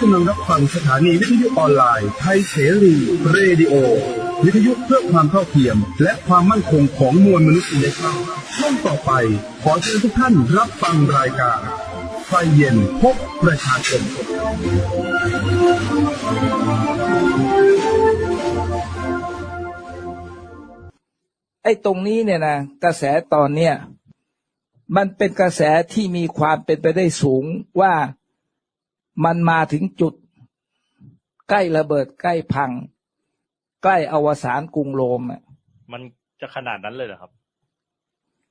กำลังรับฟังสถานีวิทยุออนไลน์ไทยเสรีเรดิโอ วิทยุเพื่อความเท่าเทียม และความมั่นคงของมวลมนุษยชาติช่วงต่อไปขอเชิญทุกท่านรับฟังรายการไฟเย็นพบประชาชนไอ้ตรงนี้เนี่ยนะกระแสตอนเนี้ยมันเป็นกระแสที่มีความเป็นไปได้สูงว่า มันมาถึงจุด ใกล้ระเบิดใกล้พัง ใกล้อวสานกรุงโรมอะมันจะขนาดนั้นเลยเหรอครับ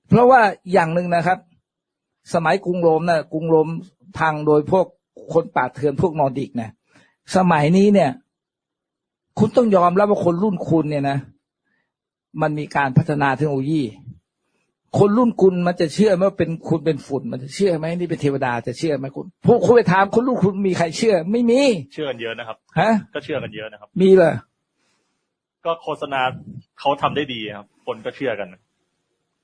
เพราะว่าอย่างหนึ่งนะครับ สมัยกรุงโรมนะกรุงโรมพังโดยพวกคนป่าเถื่อนพวกนอร์ดิกนะสมัยนี้เนี่ย คุณต้องยอมรับว่าคนรุ่นคุณเนี่ยนะ มันมีการพัฒนาเทคโนโลยี คนรุ่นคุณมันจะเชื่อไหมว่าเป็นคุณเป็นฝุ่น มันจะเชื่อไหมนี่เป็นเทวดาจะเชื่อไหมคุณพวกคุณไปถามคนรุ่นคุณมีใครเชื่อ ไม่มี เชื่อกันเยอะนะครับ ฮะ ก็เชื่อกันเยอะนะครับ มีเลยก็โฆษณาเขาทำได้ดีครับ คนก็เชื่อกัน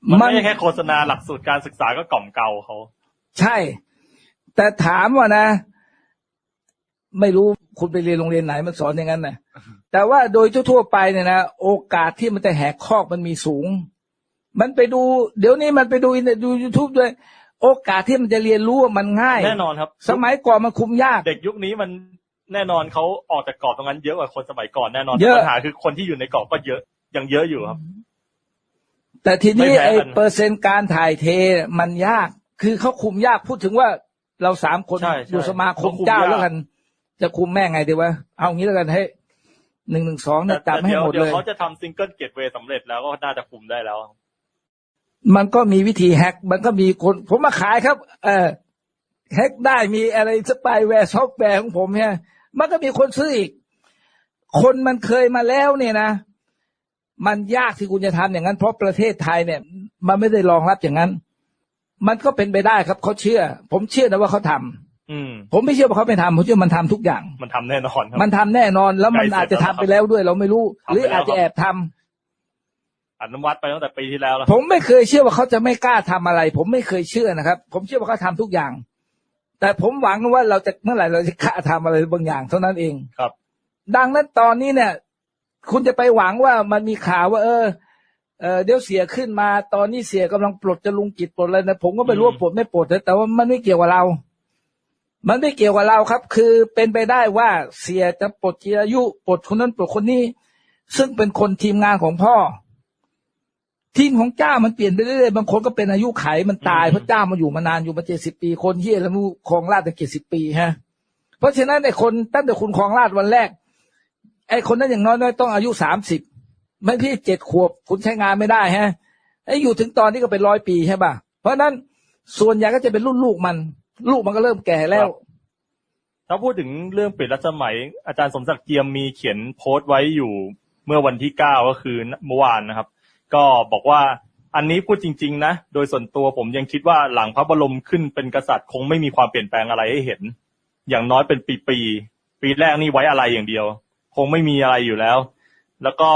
มัน มันไม่ใช่แค่โฆษณาหลักสูตรการศึกษาก็กล่อมเกลาเขา ใช่ แต่ถามว่านะ ไม่รู้คุณไปเรียนโรงเรียนไหนมันสอนอย่างนั้นนะแต่ว่าโดยทั่วๆไปเนี่ยนะโอกาสที่มันจะแหกคอกมันมีสูง มันไปดู เดี๋ยวนี้มันไปดูอินเทอร์ดูยูทูบด้วย โอกาสที่มันจะเรียนรู้มันง่าย แน่นอนครับ สมัยก่อนมันคุมยาก เด็กยุคนี้มันแน่นอนเขาออกจากกรอบตรงนั้นเยอะกว่าคนสมัยก่อนแน่นอนเยอะปัญหาคือคนที่อยู่ในกรอบก็เยอะยังเยอะอยู่ครับ แต่ทีนี้ไม่แพ้ไอ้กันเปอร์เซ็นต์การถ่ายเทมันยาก คือเขาคุมยากพูดถึงว่าเราสามคนใช่ใช่อยู่สมาคมเขาคุมเจ้ายากแล้วกัน จะคุมแม่งไงดีวะเอางี้แล้วกันให้หนึ่งหนึ่งสองเนี่ยแต่จำให้เดี๋ยวหมดเดี๋ยเลวยเขาจะทำซิงเกิลเกตเวย์สำเร็จแล้วก็น่าจะคุมได้แล้ว มันก็มีวิธีแฮก มันก็มีคน ผมมาขายครับ เออแฮกได้มีอะไรสปายแวร์ซอฟต์แวร์ของผมเนี่ยมันก็มีคนซื้ออีก คนมันเคยมาแล้วเนี่ยนะ มันยากที่คุณจะทำอย่างนั้น เพราะประเทศไทยเนี่ย มันไม่ได้รองรับอย่างนั้น มันก็เป็นไปได้ครับเขาเชื่อ ผมเชื่อนะว่าเขาทำอืมผมไม่เชื่อว่าเขาไม่ทำผมเชื่อมันทำทุกอย่าง มันทำแน่นอนครับมันทำแน่นอนแล้วมันใกล้อาจเสร็จะจทำแล้วนะครับไปแล้วด้วยเราไม่รู้ทำหรือไปแล้วอาจจะครับแอบทำ อนุมัติไปตั้งแต่ปีที่แล้วแล้วผมไม่เคยเชื่อว่าเขาจะไม่กล้าทำอะไร ผมไม่เคยเชื่อนะครับ ผมเชื่อว่าเขาทำทุกอย่าง แต่ผมหวังว่าเราจะเมื่อไหร่เราจะกล้าทำอะไรบางอย่างเท่านั้นเองครับ ดังนั้นตอนนี้เนี่ย คุณจะไปหวังว่ามันมีข่าวว่า เออเออเดี๋ยวเสียขึ้นมา ตอนนี้เสียกำลังปลดจะลุงกิจปลดอะไรนะผมก็ไม่รู้อืมว่าปลดไม่ปลดนะแต่ว่ามันไม่เกี่ยวกับเรา มันไม่เกี่ยวกับเราครับ คือเป็นไปได้ว่าเสียจะปลดจีรายุปลดคนนั้นปลดคนนี้ ซึ่งเป็นคนทีมงานของพ่อ ทีมของเจ้ามันเปลี่ยนไปเรื่อยๆบางคนก็เป็นอายุไขมันตายอืมเพราะเจ้ามาอยู่มานานอยู่มาเจ็ดสิบปีคนเฮียแล้วมูครองราชตั้งเจ็ดสิบปีฮะ เพราะฉะนั้นไอ้คนตั้งแต่คุณครองราชวันแรก ไอ้คนนั้นอย่างน้อยๆต้องอายุสามสิบไม่พี่เจ็ดขวบคุณใช้งานไม่ได้ฮะไอ้อยู่ถึงตอนนี้ก็เป็นร้อยปีใช่ป่ะเพราะฉะนั้นส่วนใหญ่ก็จะเป็นรุ่นลูกมัน ลูกมันก็เริ่มแก่แล้วถ้าพูดถึงเรื่องเปลี่ยนรัชสมัย อาจารย์สมศักดิ์เจียมมีเขียนโพสต์ไว้อยู่เมื่อวันที่เก้าก็คือเมื่อวานนะครับ ก็บอกว่าอันนี้พูดจริง ๆ นะ โดยส่วนตัวผมยังคิดว่าหลังพระบรมขึ้นเป็นกษัตริย์คงไม่มีความเปลี่ยนแปลงอะไรให้เห็น อย่างน้อยเป็นปีๆปีแรกนี่ไว้อะไรอย่างเดียว คงไม่มีอะไรอยู่แล้ว แล้วก็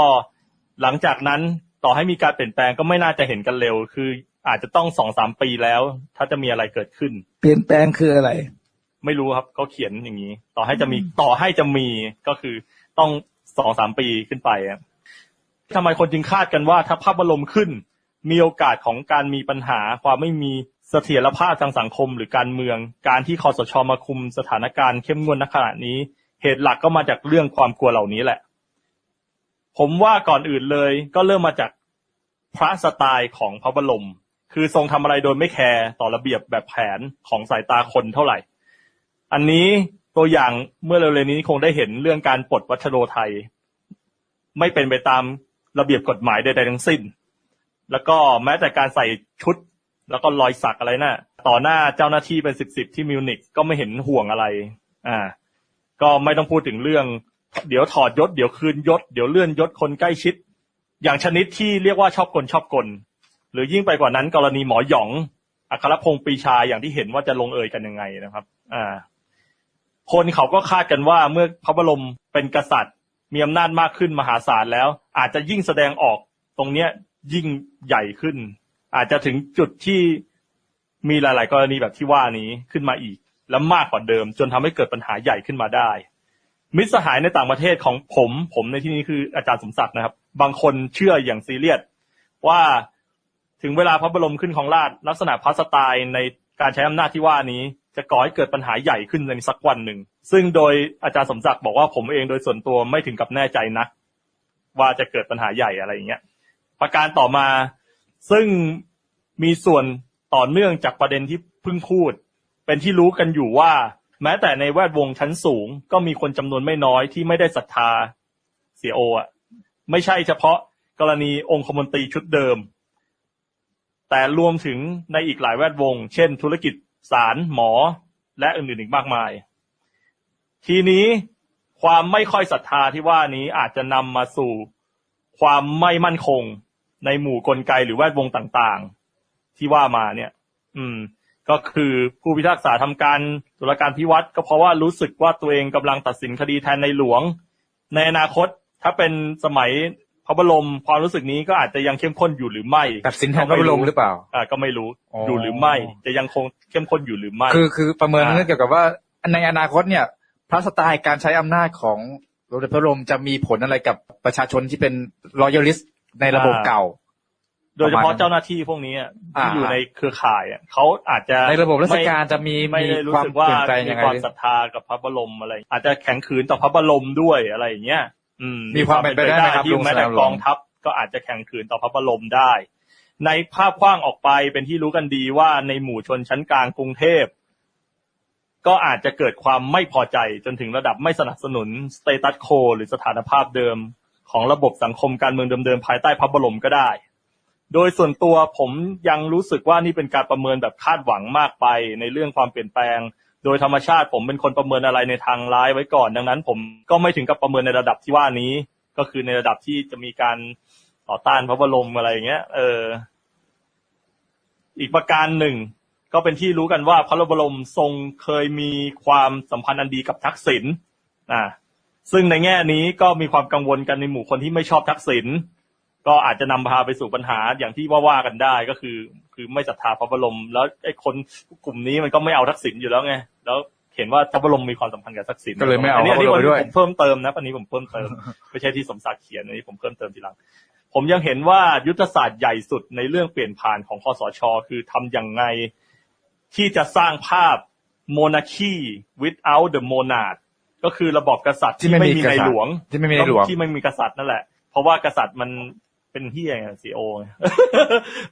หลังจากนั้นต่อให้มีการเปลี่ยนแปลงก็ไม่น่าจะเห็นกันเร็ว คืออาจจะต้องสองสามปีแล้ว ถ้าจะมีอะไรเกิดขึ้น เปลี่ยนแปลงคืออะไร ไม่รู้ครับเขาเขียนอย่างนี้ ต่อให้จะมีต่อให้จะมีก็คือต้องสองสามปีขึ้นไปอะ ทำไมคนจึงคาดกันว่าถ้าภาพบรมขึ้น มีโอกาสของการมีปัญหาความไม่มีเสถียรภาพทางสังคมหรือการเมือง การที่คอสชมาคุมสถานการณ์เข้มงวดณขณะนี้ เหตุหลักก็มาจากเรื่องความกลัวเหล่านี้แหละ ผมว่าก่อนอื่นเลยก็เริ่มมาจากพระสไตล์ของพระบรม คือทรงทำอะไรโดยไม่แคร์ต่อระเบียบแบบแผนของสายตาคนเท่าไหร่ อันนี้ตัวอย่างเมื่อเร็วๆนี้คงได้เห็นเรื่องการปลดวัชโรไทย ไม่เป็นไปตาม ระเบียบกฎหมายใดๆทั้งสิ้น แล้วก็แม้แต่การใส่ชุด แล้วก็รอยสักอะไรนะ่ะ ต่อหน้าเจ้าหน้าที่เป็นสิบสิบที่มิวนิกก็ไม่เห็นห่วงอะไร อ่า ก็ไม่ต้องพูดถึงเรื่อง เดี๋ยวถอดยศ เดี๋ยวคืนยศ เดี๋ยวเลื่อนยศคนใกล้ชิด อย่างชนิดที่เรียกว่าชอบกลชอบกล หรือยิ่งไปกว่านั้น กรณีหมอหยอง อัครพงศ์ปีชาอย่างที่เห็นว่าจะลงเอยกันยังไงนะครับ อ่า คนเขาก็คาดกันว่าเมื่อพระบรมเป็นกษัตริย์ มีอำนาจมากขึ้นมหาศาลแล้ว อาจจะยิ่งแสดงออกตรงเนี้ยยิ่งใหญ่ขึ้น อาจจะถึงจุดที่มีหลาย ๆ กรณีแบบที่ว่านี้ขึ้นมาอีก และมากกว่าเดิม จนทำให้เกิดปัญหาใหญ่ขึ้นมาได้ มิตรสหายในต่างประเทศของผม ผมในที่นี้คืออาจารย์สมศักดิ์นะครับ บางคนเชื่ออย่างซีเรียสว่าถึงเวลาพระบรมขึ้นของราชลักษณะพระสไตล์ในการใช้อำนาจที่ว่านี้ จะก่อให้เกิดปัญหาใหญ่ขึ้นในสักวันหนึ่ง ซึ่งโดยอาจารย์สมศักดิ์บอกว่าผมเองโดยส่วนตัวไม่ถึงกับแน่ใจนักว่าจะเกิดปัญหาใหญ่อะไรอย่างเงี้ย ประการต่อมาซึ่งมีส่วนต่อเนื่องจากประเด็นที่เพิ่งพูด เป็นที่รู้กันอยู่ว่า แม้แต่ในแวดวงชั้นสูง ก็มีคนจำนวนไม่น้อยที่ไม่ได้ศรัทธาเสียโออะไม่ใช่เฉพาะกรณีองคมนตรีชุดเดิม แต่รวมถึงในอีกหลายแวดวง เช่น ธุรกิจสารหมอ และอื่นๆอีกมากมาย ทีนี้ความไม่ค่อยศรัทธาที่ว่านี้อาจจะนำมาสู่ความไม่มั่นคงในหมู่กลไกหรือแวดวงต่างๆ ที่ว่ามาเนี่ย อืม ก็คือผู้พิพากษาทำการตุลาการพิวัตรก็เพราะว่ารู้สึกว่าตัวเองกำลังตัดสินคดีแทนในหลวง ในอนาคตถ้าเป็นสมัยพระบรมความรู้สึกนี้ก็อาจจะยังเข้มข้นอยู่หรือไม่ตัดสินแทนพระบรมหรือเปล่า อ่า ก็ไม่รู้อ๋อออยู่หรือไม่ จะยังคงเข้มข้นอยู่หรือไม่ คือคือประเมินอ่าเรื่องเกี่ยวกับว่าในอนาคตเนี่ย พระสไตล์การใช้อำนาจของสมเด็จพระบรมจะมีผลอะไรกับประชาชนที่เป็นรอยัลลิสในระบบเก่า โดยเฉพาะประมาณนั้นเจ้าหน้าที่พวกนี้อะที่อ่าอยู่ในเครือข่ายอะเขาอาจจะในระบบราชการไม่จะมีไม่มีได้รู้ความสึกเปว่าลี่ยนแปลงมียังไงความศรัทธากับพระบรมอะไร อาจจะแข็งขืนต่อพระบรมด้วยอะไรอย่างเงี้ยอืมมีความเป็นไปได้ไหมครับที่ลุงแม้แต่สนามหลวงกองทัพก็อาจจะแข่งขืนต่อพระบรมได้ ในภาพกว้างออกไปเป็นที่รู้กันดีว่าในหมู่ชนชั้นกลางกรุงเทพ ก็อาจจะเกิดความไม่พอใจจนถึงระดับไม่สนับสนุนสเตตัสโคหรือสถานภาพเดิม ของระบบสังคมการเมืองเดิมๆภายใต้พระบรมก็ได้ โดยส่วนตัวผมยังรู้สึกว่านี่เป็นการประเมินแบบคาดหวังมากไปในเรื่องความเปลี่ยนแปลง โดยธรรมชาติผมเป็นคนประเมินอะไรในทางร้ายไว้ก่อน ดังนั้น ผมก็ไม่ถึงกับประเมินในระดับที่ว่านี้ ก็คือในระดับที่จะมีการต่อต้านพระบรมอะไรอย่างเงี้ย เออ อีกประการหนึ่ง ก็เป็นที่รู้กันว่าพระบรมทรงเคยมีความสัมพันธ์อันดีกับทักษิณอ่าซึ่งในแง่นี้ก็มีความกังวลกันในหมู่คนที่ไม่ชอบทักษิณก็อาจจะนำพาไปสู่ปัญหาอย่างที่ว่าว่ากันได้ก็คือ คือไม่ศรัทธาพระบรม แล้วไอ้คนกลุ่มนี้มันก็ไม่เอาทักษิณอยู่แล้วไงแล้วเห็นว่าพระบรมมีความสัมพันธ์กับทักษิณก็เลยไม่เอาอันนี้อันนี้พระบรมไปด้วยผมเพิ่มเติมนะอันนี้ผมเพิ่มเติมไม่ใช่ที่สมศักดิ์เขียนอันนี้ผมเพิ่มเติมทีหลัง ผมยังเห็นว่ายุทธศาสตร์ใหญ่สุดในเรื่องเปลี่ยนผ่านของคอสช คือทำอย่างไง ที่จะสร้างภาพ monarchy without the monarch ก็คือระบอบกษัตริย์ที่ที่ไม่ไม่มีมีกษัในตริย์หลวงที่ไม่มีในหลวงที่ไม่มีกษัตริย์นั่นแหละ เพราะว่ากษัตริย์มันเป็นที่ไงซีโอ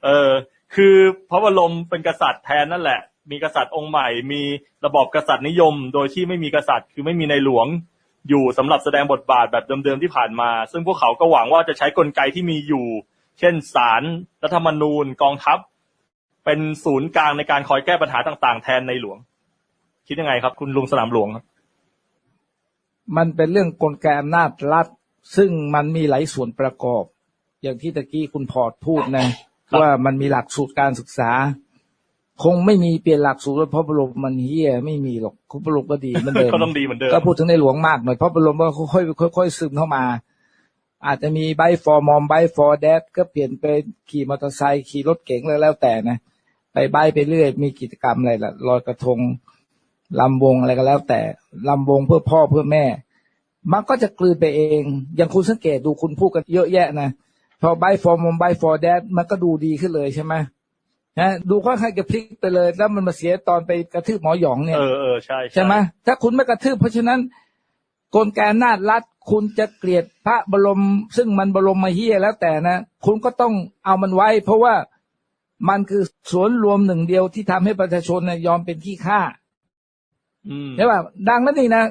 เออ คือพระบรมเป็นกษัตริย์แทนนั่นแหละ มีกษัตริย์องค์ใหม่ มีระบอบกษัตริย์นิยม โดยที่ไม่มีกษัตริย์ คือไม่มีในหลวง อยู่สำหรับแสดงบทบาทแบบเดิมๆที่ผ่านมา ซึ่งพวกเขาก็หวังว่าจะใช้กลไกที่มีอยู่ เช่นศาลรัฐธรรมนูญ กองทัพ เป็นศูนย์กลางในการคอยแก้ปัญหาต่าง ๆ แทนในหลวง คิดยังไงครับ คุณลุงสนามหลวงครับ มันเป็นเรื่องกลไกอำนาจรัฐ ซึ่งมันมีหลายส่วนประกอบ อย่างที่ตะกี้คุณพอร์ตพูดนะครับว่ามันมีหลักสูตรการศึกษา คงไม่มีเปลี่ยนหลักสูตรเพราะบรมมันเฮียไม่มีหรอกคุณบรมก็ดีเหมือนเดิมก็ต้องดีเหมือนเดิมก็พูดถึงในหลวงมากหน่อยเพราะบรมก็ค่อยๆค่อยๆซึมเข้ามาอาจจะมีไบฟอร์มอมไบฟอร์แดดก็เปลี่ยนไปขี่มอเตอร์ไซค์ขี่รถเก๋งแล้วแล้วแต่นะ ไปไบไปเรื่อย มีกิจกรรมอะไรล่ะลอยกระทงลำวงอะไรก็แล้ว แต่ลำวงเพื่อพ่อเพื่อแม่ มันก็จะกลืนไปเอง อย่างคุณสังเกตดูคุณพูดกันเยอะแยะนะพอไบฟอร์มอมไบฟอร์แดดมันก็ดูดีขึ้นเลยใช่ไหมนะดูค่อนข้างจะพลิกไปเลย แล้วมันมาเสียตอนไปกระทืบหมอหยองเนี่ย เออเออใช่ใช่ไหมถ้าคุณไม่กระทืบเพราะฉะนั้นกลไกอำนาจรัฐคุณจะเกลียดพระบรม ซึ่งมันบรมมาเฮียแล้วแต่นะ คุณก็ต้องเอามันไว้ เพราะว่า มันคือสวนรวมหนึ่งเดียวที่ทำให้ประชาชนนะยอมเป็นขี้ข้าอืมใช่ป่ะดังนั้นนี่นะ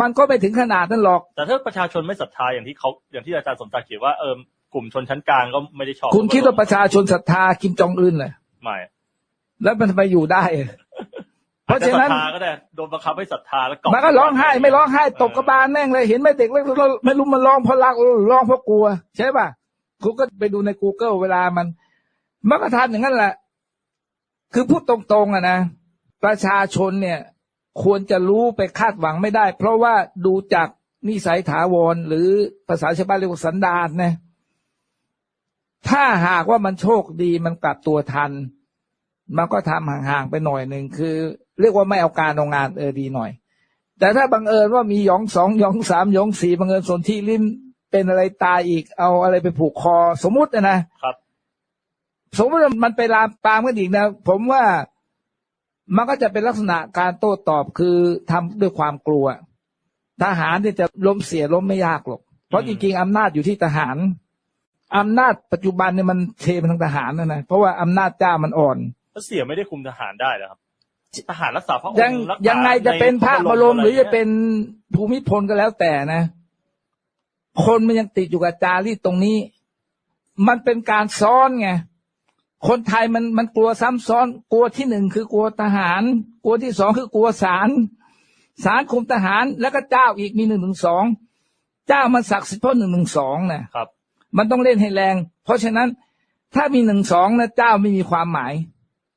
มันก็ไม่ถึงขนาดนั้นหรอก แต่ถ้าประชาชนไม่ศรัทธาอย่างที่เขาอย่างที่อาจารย์สมศักดิ์เขียนว่าเออกลุ่มชนชั้นกลางก็ไม่ได้ชอบ คุณคิดว่าประชาชนศรัทธาคิมจองอึนเลยไม่ แล้วมันทำไมอยู่ได้ เพราะฉะนั้นอจจศรัทธาก็ได้โดนบังคับให้ศรัทธาแล้วกล่อมันก็ร้องไห้ไม่ร้องไห้ตบกระบาลแม่งเลยเห็นไหมเด็กเล็กไม่รู้มันร้องเพราะรักร้องเพราะกลัว ใช่ป่ะคุณก็ไปดูใน Google เวลามัน มันก็ทำอย่างนั้นแหละ คือพูดตรงๆอะนะ ประชาชนเนี่ย ควรจะรู้ไปคาดหวังไม่ได้ เพราะว่าดูจากนิสัยถาวรหรือภาษาชาวบ้านเรียกว่าสันดานนะถ้าหากว่ามันโชคดีมันกลับตัวทัน มันก็ทำห่างๆไปหน่อยหนึ่งคือ เรียกว่าไม่เอาการเอางานเออดีหน่อย แต่ถ้าบังเอิญว่ามีหยองสองหยองสามหยองสี่บังเอิญสนที่ลิ้นเป็นอะไรตายอีกเอาอะไรไปผูกคอสมมุตินะนะครับ สมมติว่ามันไปลามปามกันอีกนะ ผมว่ามันก็จะเป็นลักษณะการโต้ตอบคือทำด้วยความกลัว ทหารเนี่ยจะล้มเสียล้มไม่ยากหรอก เพราะจริงๆอำนาจอยู่ที่ทหารอำนาจปัจจุบันเนี่ยมันเทไปทางทหารนะนะเพราะว่าอำนาจเจ้ามันอ่อนแล้วเสียไม่ได้คุมทหารได้เหรอครับทหารรักษาพระองยังค์รักษายังไงจะเป็นพระบรมหรือจะเป็นใภูมิพลก็แล้วแต่นะ คนมันยังติดอยู่กับจารีตตรงนี้ มันเป็นการซ้อนไง คนไทยมันมันกลัวซ้ำซ้อน กลัวที่หนึ่งคือกลัวทหาร กลัวที่สองคือกลัวศาลศาลคุมทหารแล้วก็เจ้าอีกมีหนึ่งหนึ่งสองเจ้ามันศักดิ์สิทธิ์เพราะหนึ่งหนึ่งสองนะครับ มันต้องเล่นให้แรง เพราะฉะนั้นถ้ามีหนึ่งสองนะเจ้าไม่มีความหมาย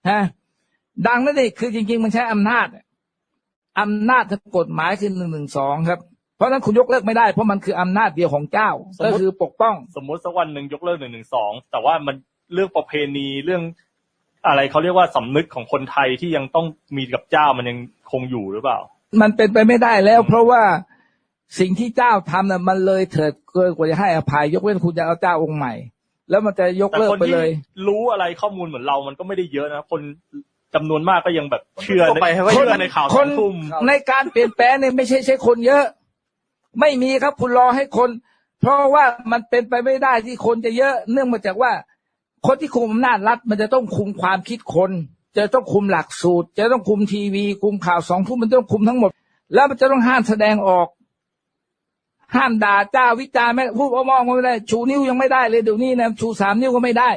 ฮะดังนั้นเองคือจริง ๆ มันใช้อำนาจอำนาจทางกฎหมายคือหนึ่งหนึ่งสองครับเพราะฉะนั้นคุณยกเลิกไม่ได้เพราะมันคืออำนาจเดียวของเจ้าสมมุติก็คือปกป้อง สมมุติสักวันหนึ่งยกเลิกหนึ่งหนึ่งสองแต่ว่ามัน เรื่องประเพณีเรื่องอะไรเขาเรียกว่าสำนึกของคนไทยที่ยังต้องมีกับเจ้ามันยังคงอยู่หรือเปล่า มันเป็นไปไม่ได้แล้ว เพราะว่าสิ่งที่เจ้าทำน่ะมันเลยเถิดเกินกว่าจะให้อภัย ยกเว้นคุณจะเอาเจ้าองค์ใหม่ แล้วมันจะยกแต่เลิกคนไปที่เลย รู้อะไรข้อมูลเหมือนเรามันก็ไม่ได้เยอะนะคนจำนวนมากก็ยังแบบเชื่อทั่วไปในเขาก็เชื่อในข่าวคสันงคมในการเปลี่ยนแปลงเนี่ยไม่ใช่ใช่คนเยอะ ไม่มีครับคุณรอให้คน เพราะว่ามันเป็นไปไม่ได้ที่คนจะเยอะ เนื่องมาจากว่า คนที่คุมอำนาจรัฐมันจะต้องคุมความคิดคน จะต้องคุมหลักสูตร จะต้องคุมทีวี คุมข่าวสองทุ่มมันต้องคุมทั้งหมด แล้วมันจะต้องห้ามแสดงออก ห้ามด่าเจ้าวิจารณ์ไม่พูดมองก็ไม่ได้ชูนิ้วยังไม่ได้เลยเดี๋ยวนี้นะชูสามนิ้วก็ไม่ได้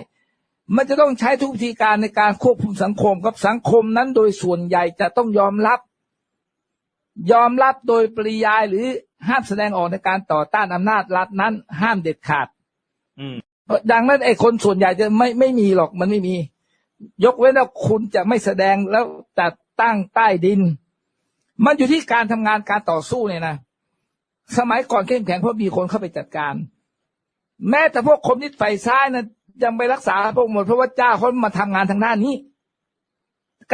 มันจะต้องใช้ทุกวิธีการในการควบคุมสังคมครับสังคมนั้นโดยส่วนใหญ่จะต้องยอมรับ ยอมรับโดยปริยายหรือห้ามแสดงออกในการต่อต้านอำนาจรัฐนั้น ห้ามเด็ดขาด อืม ดังนั้นไอ้คนส่วนใหญ่จะไม่ไม่มีหรอกมันไม่มี ยกเว้นว่าคุณจะไม่แสดงแล้วจัดตั้งใต้ดิน มันอยู่ที่การทำงานการต่อสู้เนี่ยนะสมัยก่อนเข้มแข็งเพราะมีคนเข้าไปจัดการ แม้แต่พวกคมนิดฝ่ายซ้ายนะยังไปรักษาพวกหมดเพราะว่าเจ้าเขามาทำงานทางด้านนี้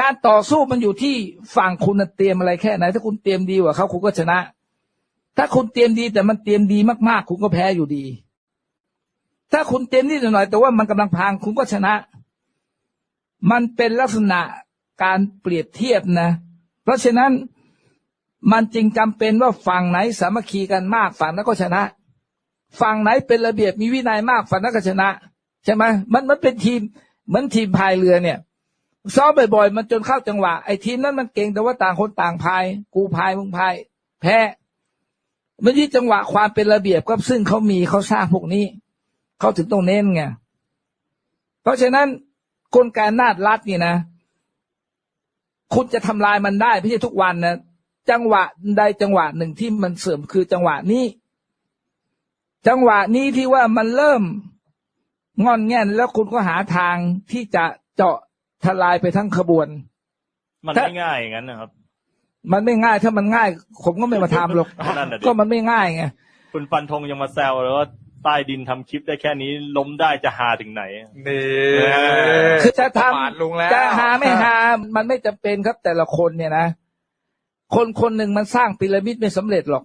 การต่อสู้มันอยู่ที่ฝั่งคุณเตรียมอะไรแค่ไหน ถ้าคุณเตรียมดีกว่าเขาคุณก็ชนะ ถ้าคุณเตรียมดีแต่มันเตรียมดีมากๆ คุณก็แพ้อยู่ดี ถ้าคุณเตรียมนิดหน่อย แต่ว่ามันกำลังพังคุณก็ชนะ มันเป็นลักษณะการเปรียบเทียบนะ เพราะฉะนั้นมันจึงจำเป็นว่าฝั่งไหนสามัคคีกันมากฝั่งนั้นก็ชนะ ฝั่งไหนเป็นระเบียบมีวินัยมากฝั่งนั้นก็ชนะ ใช่ไหมมันมันเป็นทีมเหมือนทีมพายเรือเนี่ยซ้อมบ่อยๆมันจนเข้าจังหวะไอ้ทีมนั้นมันเก่งแต่ว่าต่างคนต่างพาย กูพายมึงพาย แพ้มันที่จังหวะความเป็นระเบียบก็ซึ่งเขามีเขาสร้างพวกนี้ เขาถึงต้องเน้นไงเพราะฉะนั้นกลไกอำนาจรัฐนี่นะ คุณจะทำลายมันได้ไม่ใช่ทุกวันนะจังหวะใดจังหวะหนึ่งที่มันเสื่อมคือจังหวะนี้ จังหวะนี้ที่ว่ามันเริ่มงอนแง่นแล้วคุณก็หาทางที่จะเจาะทลายไปทั้งขบวน มันถ้าไม่ง่ายอย่างนั้นนะครับ มันไม่ง่ายถ้ามันง่าย ผมก็ไม่มาทำหรอกนั่นน่ะดิก็มันไม่ง่ายไงคุณฟันธงยังมาแซวเลยว่า ใต้ดินทำคลิปได้แค่นี้ล้มได้จะหาถึงไหนนี่คือจะทปาดลุงแล้วำจะหาไม่หา มันไม่จำเป็นครับแต่ละคนเนี่ยนะคนคนหนึ่งมันสร้างพีระมิดไม่สำเร็จหรอก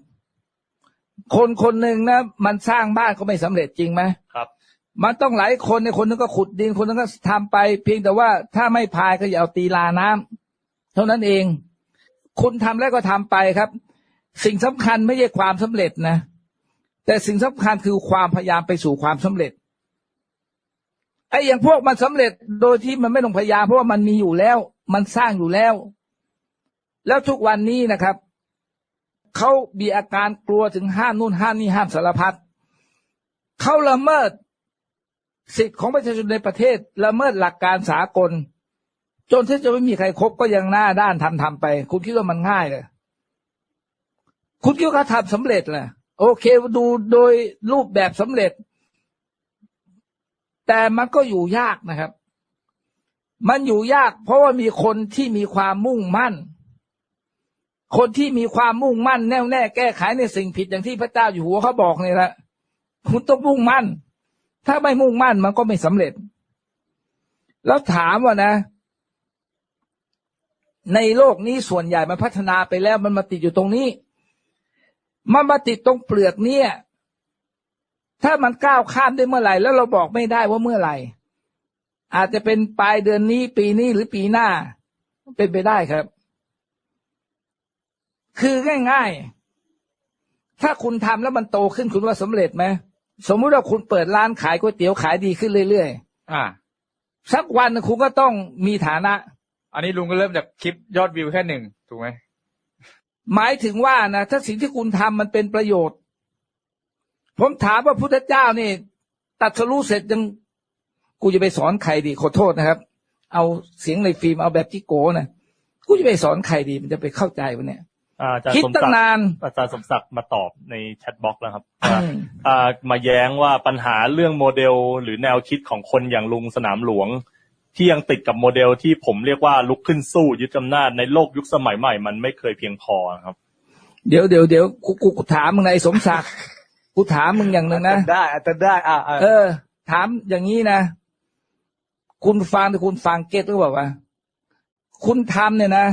คนคนหนึ่งนะมันสร้างบ้านก็ไม่สำเร็จจริงไหมครับ มันต้องหลายคนในคนนึงก็ขุดดินคนนึงก็ทำไป เพียงแต่ว่าถ้าไม่พายก็อย่าเอาตีลาน้ำเท่านั้นเอง คุณทำแล้วก็ทำไปครับ สิ่งสำคัญไม่ใช่ความสำเร็จนะ แต่สิ่งสำคัญคือความพยายามไปสู่ความสำเร็จไอ้อย่างพวกมันสำเร็จโดยที่มันไม่ต้องพยายามเพราะว่ามันมีอยู่แล้ว มันสร้างอยู่แล้ว แล้วทุกวันนี้นะครับเขามีอาการกลัวถึงห้ามนู่นห้ามนี่ห้ามสารพัดเขาละเมิด สิทธิ์ของประชาชนในประเทศละเมิดหลักการสากล จนที่จะไม่มีใครครบก็ยังหน้าด้านทำทำไป คุณคิดว่ามันง่ายเลยคุณคิดว่าเขาทำสำเร็จเหรอ โอเคดูโดยรูปแบบสำเร็จ แต่มันก็อยู่ยากนะครับ มันอยู่ยาก เพราะว่ามีคนที่มีความมุ่งมั่น คนที่มีความมุ่งมั่น แน่วแน่แก้ไขในสิ่งผิดอย่างที่พระเจ้าอยู่หัวเขาบอกนี่แหละคุณต้องมุ่งมั่น ถ้าไม่มุ่งมั่นมันก็ไม่สำเร็จ แล้วถามว่านะในโลกนี้ส่วนใหญ่มันพัฒนาไปแล้วมันมาติดอยู่ตรงนี้ มันมาติดตรงเปลือกเนี่ย ถ้ามันก้าวข้ามได้เมื่อไหร่ แล้วเราบอกไม่ได้ว่าเมื่อไหร่ อาจจะเป็นปลายเดือนนี้ปีนี้หรือปีหน้า เป็นไปได้ครับ คือง่ายๆ ถ้าคุณทำแล้วมันโตขึ้นคุณว่าสำเร็จไหมสมมุติว่าคุณเปิดร้านขายก๋วยเตี๋ยวขายดีขึ้นเรื่อยอ่าๆสักวันหนึ่งคุณก็ต้องมีฐานะ อันนี้ลุงก็เริ่มจากคลิปยอดวิวแค่หนึ่งถูกไหม หมายถึงว่านะถ้าสิ่งที่คุณทำมันเป็นประโยชน์ ผมถามว่าพุทธเจ้านี่ ตัดสรู้เสร็จยังกูจะไปสอนใครดีขอโทษนะครับ เอาเสียงในฟิล์มเอาแบบจิโก้นะกูจะไปสอนใครดีมันจะไปเข้าใจวันเนี้ยอาอาจารย์คิดสมตั้ศังกดิ์นานอาจารย์สมศักดิ์มาตอบในแชทบ็อกซ์แล้วครับอืว่ามอ่ามาแย้งว่าปัญหาเรื่องโมเดลหรือแนวคิดของคนอย่างลุงสนามหลวง ที่ยังติดกับโมเดลที่ผมเรียกว่าลุกขึ้นสู้ยึดอำนาจในโลกยุคสมัยใหม่ มันไม่เคยเพียงพอครับ เดี๋ยวเดี๋ยวเดี๋ยวกูกูกูถามมึงไงสมศักดิ์กูถามมึงอย่างหนึ่งนะได้อาจจะได้อ่าเออ ถามอย่างนี้นะ คุณฟังแต่คุณฟังเก็ตหรือเปล่าวะคุณทำเนี่ยนะ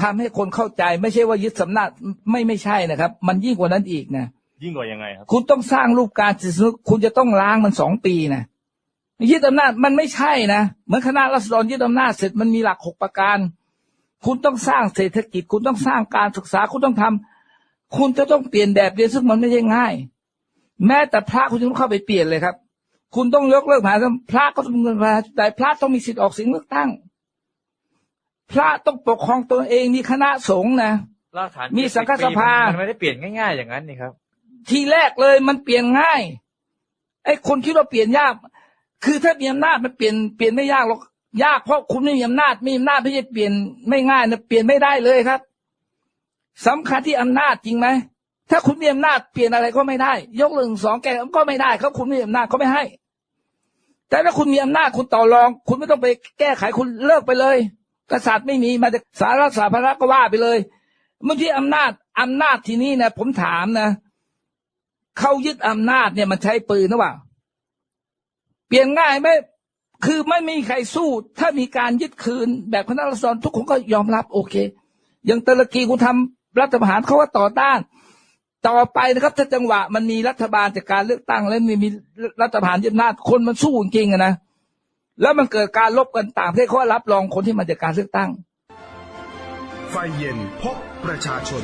ทำให้คนเข้าใจไม่ใช่ว่ายึดสำนักไม่ไม่ใช่นะครับ มันยิ่งกว่านั้นอีกนะยิ่งกว่ายังไงครับ คุณต้องสร้างรูปการจิตสำนึกคุณจะต้องล้างมันสองปีนะ ยึดอำนาจมันไม่ใช่นะเหมือนคณะรัษฎรยึดอำนาจเสร็จมันมีหลักหกประการ คุณต้องสร้างเศรษฐกิจ คุณต้องสร้างการศึกษาคุณต้องทำคุณจะต้องเปลี่ยนแบบเรียนซึ่งมันไม่ใช่ง่าย แม้แต่พระคุณจะต้องเข้าไปเปลี่ยนเลยครับ คุณต้องยกเลิกมหาพระก็ต้องเงินพระแต่พระต้องมีสิทธิ์ออกเสียงเลือกตั้ง พระต้องปกครองตนเองมีคณะสงฆ์นะรากฐานมีสังฆสภามันไม่ได้เปลี่ยนง่าย ๆ อย่างนั้นนี่ครับ ทีแรกเลยมันเปลี่ยนง่ายไอ้คนคิดว่าเปลี่ยนยาก คือถ้ามีอำนาจมันเปลี่ยนเปลี่ยนไม่ยากหรอกยากเพราะคุณไม่มีอำนาจมีอำนาจไม่ใช่เปลี่ยนไม่ง่ายนะเปลี่ยนไม่ได้เลยครับสำคัญที่อำนาจจริงไหมถ้าคุณมีอำนาจเปลี่ยนอะไรก็ไม่ได้ ยกหนึ่งสองแกก็ไม่ได้เขาคุณไม่มีอำนาจเขาไม่ให้ แต่ถ้าคุณมีอำนาจคุณต่อรอง คุณไม่ต้องไปแก้ไขคุณเลิกไปเลย กษัตริย์ไม่มีมาจากสาระสาภระก็ว่าไปเลยเมื่อที่อำนาจอำนาจที่นี่นะผมถามนะเขายึดอำนาจเนี่ยมันใช้ปืนหรือเปล่า ปลี่ยนง่ายไหมคือไม่มีใครสู้ ถ้ามีการยึดคืน แบบคณะรัษฎรทุกคนก็ยอมรับโอเค อย่างตุรกีคุณทำรัฐประหารเขาว่าต่อต้าน ต่อไปนะครับถ้าจังหวะมันมีรัฐบาลจากการเลือกตั้ง แล้วมีมีรัฐประหารยึดอำนาจคนมันสู้จริงๆอะนะแล้วมันเกิดการลบกันต่างประเทศเขารับรองคนที่มาจากการเลือกตั้ง ไฟเย็นพบประชาชน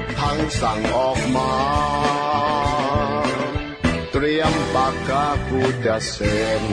ถทั้งสั่งออกมา เตรียมปากกากูจะเซ็น